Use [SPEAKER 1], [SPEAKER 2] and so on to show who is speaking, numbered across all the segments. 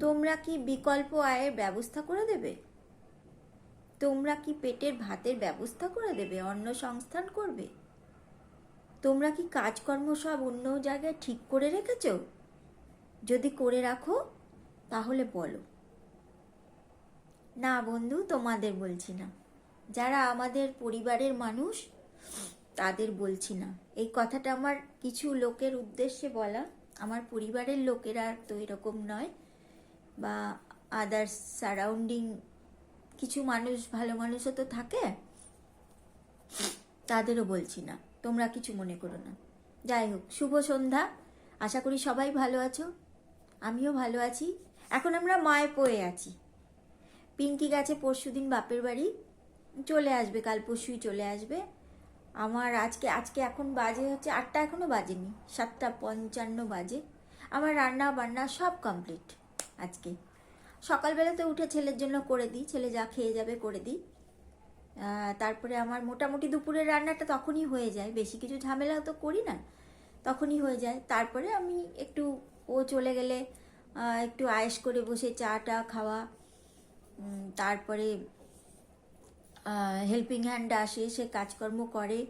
[SPEAKER 1] তোমরা কি বিকল্প আয়ের ব্যবস্থা করে দেবে? তোমরা কি পেটের ভাতের ব্যবস্থা করে দেবে? অন্য সংস্থান করবে? তোমরা কি কাজকর্ম সব অন্য জায়গায় ঠিক করে রেখেছ? যদি করে রাখো, তাহলে বলো। না বন্ধু, তোমাদের বলছি না। যারা আমাদের পরিবারের মানুষ, তাদের বলছি না। এই কথাটা আমার কিছু লোকের উদ্দেশ্যে বলা। আমার পরিবারের লোকেরা তো এরকম নয়। বা আদার্স সারাউন্ডিং কিছু মানুষ, ভালো মানুষও তো থাকে, তাদেরও বলছি না। তোমরা কিছু মনে করো না। যাই হোক, শুভ সন্ধ্যা। আশা করি সবাই ভালো আছো। আমিও ভালো আছি। এখন আমরা মায়ে পয়ে আছি। পিঙ্কি গেছে পরশুদিন বাপের বাড়ি। চলে আসবে, কাল পরশুই চলে আসবে। আমার আজকে আজকে এখন বাজে হচ্ছে আটটা এখনও বাজেনি, সাতটা পঞ্চান্ন বাজে। আমার রান্না বান্না সব কমপ্লিট আজকে। সকালবেলাতে উঠে ছেলের জন্য করে দিই, ছেলে যা খেয়ে যাবে করে দিই। তারপরে আমার মোটামুটি দুপুরের রান্নাটা তখনই হয়ে যায়, বেশি কিছু ঝামেলা তো করি না, তখনই হয়ে যায়। তারপরে আমি একটু, ও চলে গেলে একটু আয়েস করে বসে চা টা খাওয়া তারপরে হেল্পিং হ্যান্ড আসে, সে কাজকর্ম করে,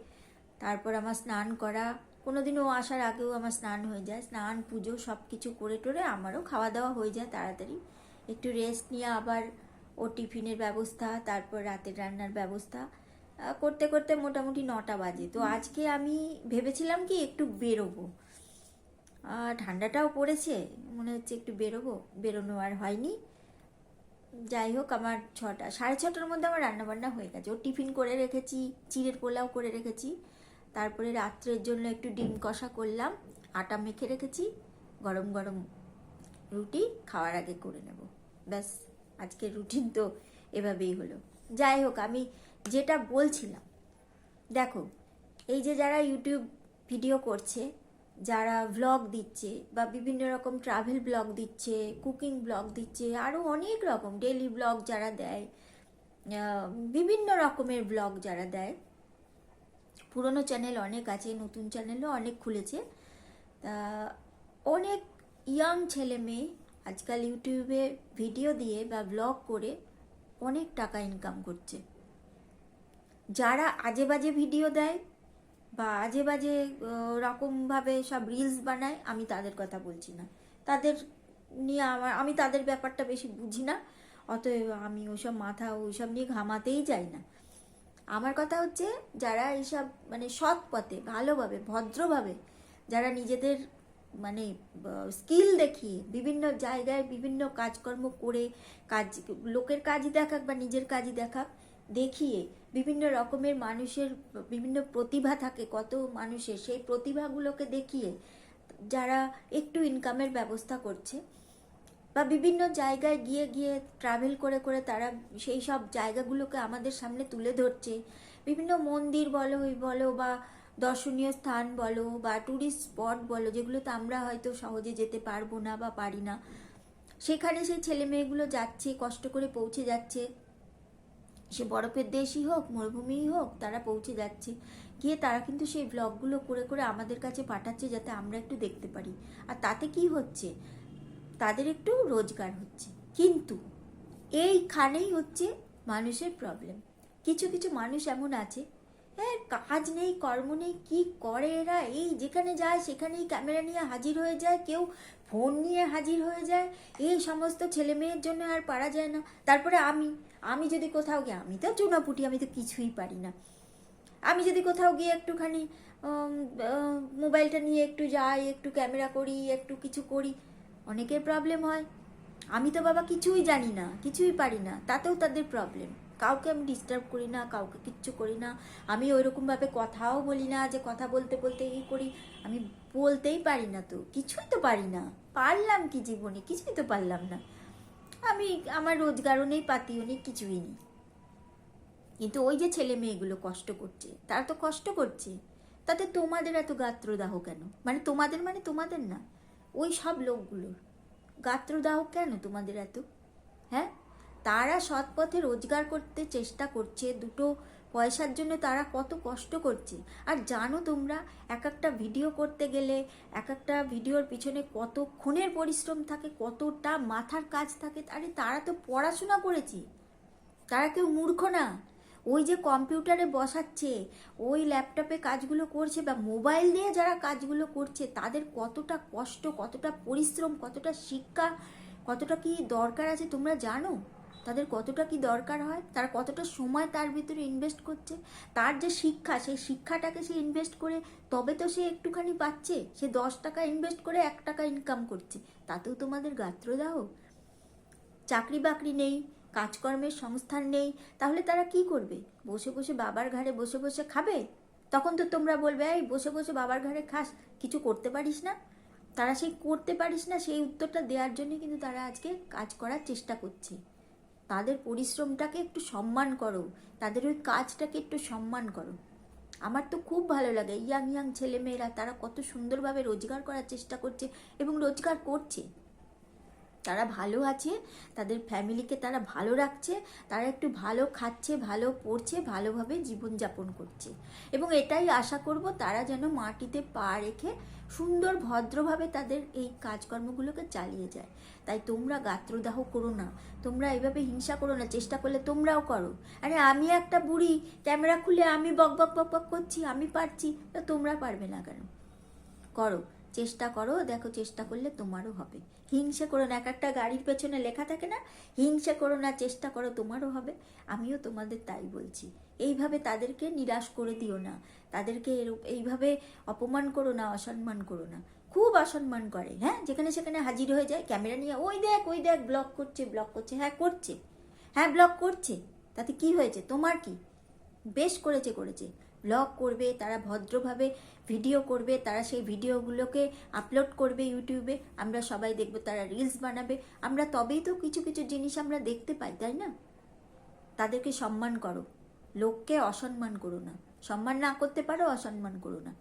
[SPEAKER 1] তারপর আমার স্নান করা কোনোদিন ও আসার আগেও আমার স্নান হয়ে যায়। স্নান পুজো সব কিছু করে টোরে আমারও খাওয়া দাওয়া হয়ে যায় তাড়াতাড়ি। একটু রেস্ট নিয়ে আবার ও টিফিনের ব্যবস্থা তারপর রাতের রান্নার ব্যবস্থা। করতে করতে মোটামুটি নটা বাজে। তো আজকে আমি ভেবেছিলাম কি একটু বেরোবো। ঠান্ডাটাও পড়েছে মনে হচ্ছে একটু বেরোবো। বেরোনো আর হয়নি। যাই হোক আমার ছটা সাড়ে ছটার মধ্যে আমার রান্নাবান্না হয়ে গেছে। ও টিফিন করে রেখেছি চিড়ের পোলাও করে রেখেছি। তারপরে রাত্রের জন্য একটু ডিম কষা করলাম, আটা মেখে রেখেছি, গরম গরম রুটি খাওয়ার আগে করে নেব। ব্যাস, আজকের রুটিন তো এভাবেই হলো। যাই হোক, আমি যেটা বলছিলাম, দেখো, এই যে যারা ইউটিউব ভিডিও করছে, যারা ব্লগ দিচ্ছে বা বিভিন্ন রকম ট্রাভেল ব্লগ দিচ্ছে কুকিং ব্লগ দিচ্ছে আরও অনেক রকম ডেলি ব্লগ যারা দেয় বিভিন্ন রকমের ব্লগ যারা দেয় পুরনো চ্যানেল অনেক আছে, নতুন চ্যানেলও অনেক খুলেছে। তা অনেক ইয়াং ছেলে মেয়ে আজকাল ইউটিউবে ভিডিও দিয়ে বা ব্লগ করে অনেক টাকা ইনকাম করছে। যারা আজে বাজে ভিডিও দেয় বা আজে বাজে রকমভাবে সব রিলস বানায়, আমি তাদের কথা বলছি না। তাদের নিয়ে আমার, আমি তাদের ব্যাপারটা বেশি বুঝি না, অতএব আমি ওসব মাথা ওইসব নিয়ে ঘামাতেই যাই না। আমার কথা হচ্ছে যারা এইসব মানে সৎ পথে, ভালোভাবে, ভদ্রভাবে যারা নিজেদের মানে স্কিল দেখিয়ে বিভিন্ন জায়গায় বিভিন্ন কাজকর্ম করে, কাজ, লোকের কাজই দেখাক বা নিজের কাজই দেখাক, দেখিয়ে বিভিন্ন রকমের মানুষের বিভিন্ন প্রতিভা থাকে, কত মানুষের সেই প্রতিভাগুলোকে দেখিয়ে যারা একটু ইনকামের ব্যবস্থা করছে বা বিভিন্ন জায়গায় গিয়ে গিয়ে ট্রাভেল করে করে তারা সেই সব জায়গাগুলোকে আমাদের সামনে তুলে ধরছে। বিভিন্ন মন্দির বলো, ওই বলো, বা দর্শনীয় স্থান বলো, বা ট্যুরিস্ট স্পট বলো, যেগুলোতে আমরা হয়তো সহজে যেতে পারব না বা পারি না। সেখানে সেই ছেলে মেয়েগুলো যাচ্ছে, কষ্ট করে পৌঁছে যাচ্ছে। সে বরফের দেশই হোক, মরুভূমিই হোক, তারা পৌঁছে যাচ্ছে। গিয়ে তারা কিন্তু সেই ব্লগগুলো করে করে আমাদের কাছে পাঠাচ্ছে যাতে আমরা একটু দেখতে পারি। আর তাতে কি হচ্ছে? তাদের একটু রোজগার হচ্ছে। কিন্তু এইখানেই হচ্ছে মানুষের প্রবলেম কিছু কিছু মানুষ এমন আছে হ্যাঁ কাজ নেই, কর্ম নেই, কি করে এরা? এই যেখানে যায়, সেখানেই ক্যামেরা নিয়ে হাজির হয়ে যায়, কেউ ফোন নিয়ে হাজির হয়ে যায়। এই সমস্ত ছেলে মেয়ের জন্য আর পারা যায় না। তারপরে আমি আমি যদি কোথাও গিয়ে, আমি তো চুনাপুটি, আমি তো কিছুই পারি না। আমি যদি কোথাও গিয়ে একটুখানি মোবাইলটা নিয়ে একটু যাই, একটু ক্যামেরা করি, একটু কিছু করি অনেকের প্রবলেম হয়। আমি তো বাবা কিছুই জানি না, কিছুই পারি না, তাতেও তাদের প্রবলেম কাউকে আমি ডিস্টার্ব করি না, কাউকে কিচ্ছু করি না। আমি ওইরকমভাবে কথাও বলি না যে কথা বলতে বলতে এই করি। আমি বলতেই পারি না তো, কিছুই তো পারি না। পারলাম কি জীবনে? কিছুই তো পারলাম না। আমি আমার রোজগারও নেই, পাতিও নেই, কিছুই নেই। কিন্তু ওই যে ছেলে মেয়েগুলো কষ্ট করছে, তারা তো কষ্ট করছে। তাতে তোমাদের এত গাত্রদাহ কেন? মানে তোমাদের মানে তোমাদের না। ওই সব লোকগুলোর গাত্রদাহ কেন তোমাদের এত? হ্যাঁ? তারা সৎ পথে রোজগার করতে চেষ্টা করছে, দুটো পয়সার জন্য তারা কত কষ্ট করছে। আর জানো তোমরা, এক একটা ভিডিও করতে গেলে, এক একটা ভিডিওর পিছনে কতক্ষণের পরিশ্রম থাকে, কতটা মাথার কাজ থাকে, আরে তারা তো পড়াশোনা করেছে। তারা কেউ মূর্খ না। ওই যে কম্পিউটারে বসাচ্ছে, ওই ল্যাপটপে কাজগুলো করছে বা মোবাইল দিয়ে যারা কাজগুলো করছে, তাদের কতটা কষ্ট, কতটা পরিশ্রম, কতটা শিক্ষা, কতটা কি দরকার আছে তোমরা জানো? তাদের কতটা কি দরকার হয়? তারা কতটা সময় তার ভিতরে ইনভেস্ট করছে? তার যে শিক্ষা, সেই শিক্ষাটাকে সে ইনভেস্ট করে তবে তো সে একটুখানি পাচ্ছে। সে দশ টাকা ইনভেস্ট করে এক টাকা ইনকাম করছে। তাতেও তোমাদের গাত্রদাহ। চাকরি বাকরি নেই কাজকর্মের সংস্থান নেই, তাহলে তারা কি করবে? বসে বসে বাবার ঘাড়ে বসে বসে খাবে? তখন তো তোমরা বলবে, এই, বসে বসে বাবার ঘাড়ে খাস, কিছু করতে পারিস না? তারা সেই করতে পারিস না, সেই উত্তরটা দেওয়ার জন্য কিন্তু তারা আজকে কাজ করার চেষ্টা করছে। তাদের পরিশ্রমটাকে একটু সম্মান করো, তাদের ওই কাজটাকে একটু সম্মান করো। আমার তো খুব ভালো লাগে, ইয়াং ইয়াং ছেলেমেয়েরা, তারা কত সুন্দরভাবে রোজগার করার চেষ্টা করছে এবং রোজগার করছে। তারা ভালো আছে, তাদের ফ্যামিলিকে তারা ভালো রাখছে, তারা একটু ভালো খাচ্ছে, ভালো পড়ছে, ভালোভাবে জীবনযাপন করছে। এবং এটাই আশা করব তারা যেন মাটিতে পা রেখে সুন্দর, ভদ্রভাবে তাদের এই কাজকর্মগুলোকে চালিয়ে যায়। তাই তোমরা গাত্রদাহ করো না, তোমরা এইভাবে হিংসা করো না, চেষ্টা করলে তোমরাও করো। আরে আমি একটা বুড়ি, ক্যামেরা খুলে আমি বক বক বক বক করছি, আমি পারছি, তা তোমরা পারবে না কেন? করো। চেষ্টা করো, দেখো চেষ্টা করলে তোমারও হবে। হিংসে করো না, এক একটা গাড়ির পেছনে লেখা থাকে না, হিংসে করো না, চেষ্টা করো, তোমারও হবে। আমিও তোমাদের তাই বলছি। এইভাবে তাদেরকে নিরাশ করে দিও না। তাদেরকে এইভাবে অপমান করো না, অসম্মান করো না। খুব অসম্মান করে হ্যাঁ? যেখানে সেখানে হাজির হয়ে যায়, ক্যামেরা নিয়ে, ওই দেখ ওই দেখ ব্লক করছে ব্লক করছে। হ্যাঁ করছে। হ্যাঁ ব্লক করছে। তাতে কি হয়েছে? তোমার কি? বেশ করেছে করেছে। ব্লগ করবে, তারা ভদ্রভাবে ভিডিও করবে, তারা সেই ভিডিওগুলোকে আপলোড করবে ইউটিউবে। আমরা সবাই দেখব তারা রিলস বানাবে। আমরা তবেই তো কিছু কিছু জিনিস আমরা দেখতে পাই, তাই না? তাদেরকে সম্মান করো। লোককে অসম্মান করো না। সম্মান না করতে পারো, অসম্মান করো না।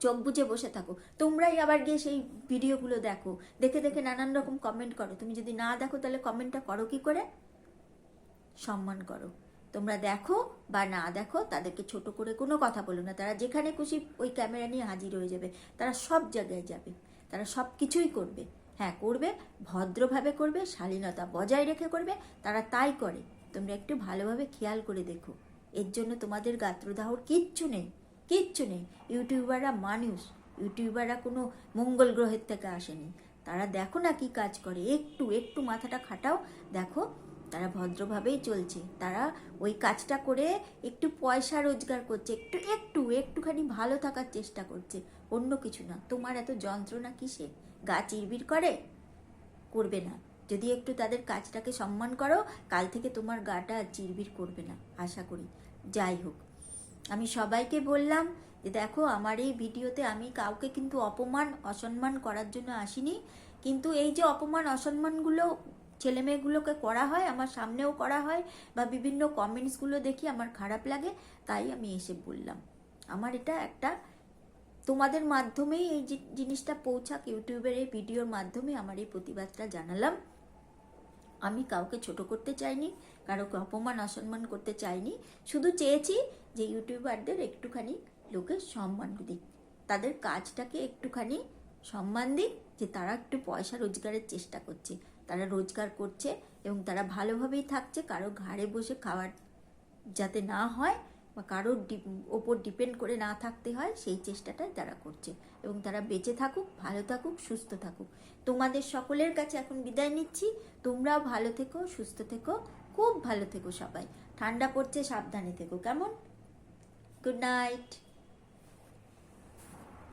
[SPEAKER 1] চোখ বুঝে বসে থাকো। তোমরাই আবার গিয়ে সেই ভিডিওগুলো দেখো। দেখে দেখে নানান রকম কমেন্ট করো। তুমি যদি না দেখো, তাহলে কমেন্টটা করো কি করে? সম্মান করো। তোমরা দেখো বা না দেখো, তাদেরকে ছোট করে কোনো কথা বলো না। তারা যেখানে খুশি ওই ক্যামেরা নিয়ে হাজির হয়ে যাবে। তারা সব জায়গায় যাবে। তারা সব কিছুই করবে। হ্যাঁ করবে, ভদ্রভাবে করবে, শালীনতা বজায় রেখে করবে, তারা তাই করে। তোমরা একটু ভালোভাবে খেয়াল করে দেখো। এর জন্য তোমাদের গাত্রদাহর কিচ্ছু নেই কিচ্ছু নেই। ইউটিউবাররা মানুষ, ইউটিউবাররা কোনো মঙ্গল গ্রহের থেকে আসেনি। তারা দেখো না কি কাজ করে। একটু একটু মাথাটা খাটাও, দেখো তারা ভদ্রভাবেই চলছে। তারা ওই কাজটা করে একটু পয়সা রোজগার করছে, একটু একটু, একটুখানি ভালো থাকার চেষ্টা করছে, অন্য কিছু না। তোমার এত যন্ত্রণা কিসে গা চিরবির করে? করবে না। যদি একটু তাদের কাজটাকে সম্মান করো, কাল থেকে তোমার গাটা চিরবির করবে না, আশা করি। যাই হোক, আমি সবাইকে বললাম যে দেখো, আমার এই ভিডিওতে আমি কাউকে কিন্তু অপমান, অসম্মান করার জন্য আসিনি। কিন্তু এই যে অপমান, অসম্মানগুলো ছেলে মেয়েগুলোকে করা হয়, আমার সামনেও করা হয় বা বিভিন্ন কমেন্টসগুলো দেখি আমার খারাপ লাগে, তাই আমি এসে বললাম। আমার এটা একটা তোমাদের মাধ্যমেই এই জিনিসটা পৌঁছাক, ইউটিউবের এই ভিডিওর মাধ্যমে আমার এই প্রতিবাদটা জানালাম। আমি কাউকে ছোট করতে চাইনি, কারোকে অপমান, অসম্মান করতে চাইনি, শুধু চেয়েছি যে ইউটিউবারদের একটুখানি লোকে সম্মান দিক, তাদের কাজটাকে একটুখানি সম্মান দিক, যে তারা একটু পয়সা রোজগারের চেষ্টা করছে। তারা রোজগার করছে এবং তারা ভালোভাবেই থাকছে। কারও ঘাড়ে বসে খাওয়ার যাতে না হয় বা কারোর ওপর ডিপেন্ড করে না থাকতে হয়, সেই চেষ্টাটাই তারা করছে। এবং তারা বেঁচে থাকুক, ভালো থাকুক, সুস্থ থাকুক। তোমাদের সকলের কাছে এখন বিদায় নিচ্ছি। তোমরাও ভালো থেকো, সুস্থ থেকো, খুব ভালো থেকো সবাই। ঠান্ডা পড়ছে, সাবধানে থেকো। কেমন? Good night